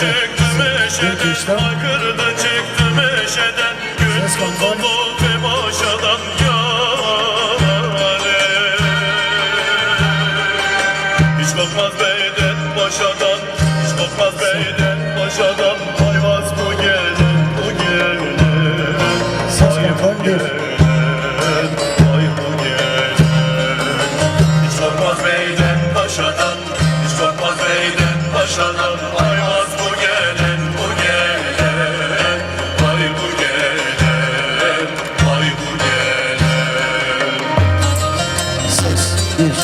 çıktım eşeden Aykırdı çıktım eşeden. Gün tutuldu ve başadan yâre. Hiç korkmaz beyden başadan Hiç korkmaz beyden başadan. Ayvaz bu gelen bu gelen Ses kontrol bir. Ay bu gelen Hiç korkmaz beyden paşadan Hiç korkmaz beyden paşadan Ayvaz bir.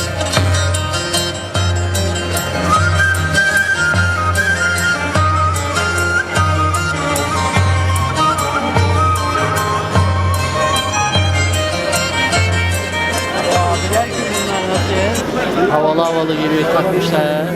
Havalı havalı gibi takmışlar.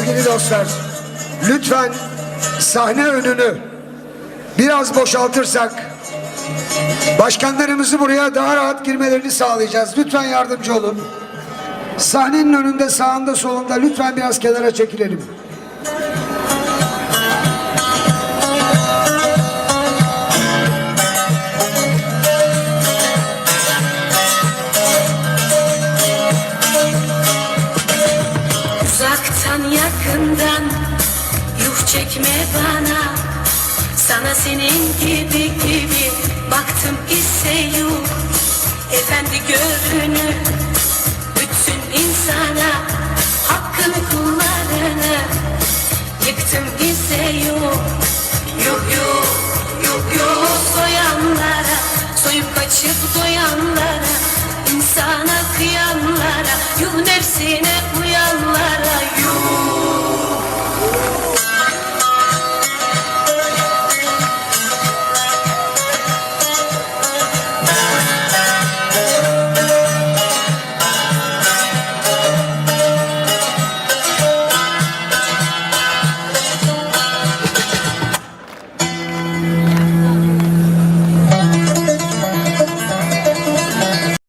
Sevgili dostlar, lütfen sahne önünü biraz boşaltırsak başkanlarımızı buraya daha rahat girmelerini sağlayacağız. Lütfen yardımcı olun. Sahnenin önünde sağında solunda lütfen biraz kenara çekilelim. Uzaktan yakından yuh çekme bana. Sana senin gibi gibi baktım ise yuh. Efendi görünür bütün insana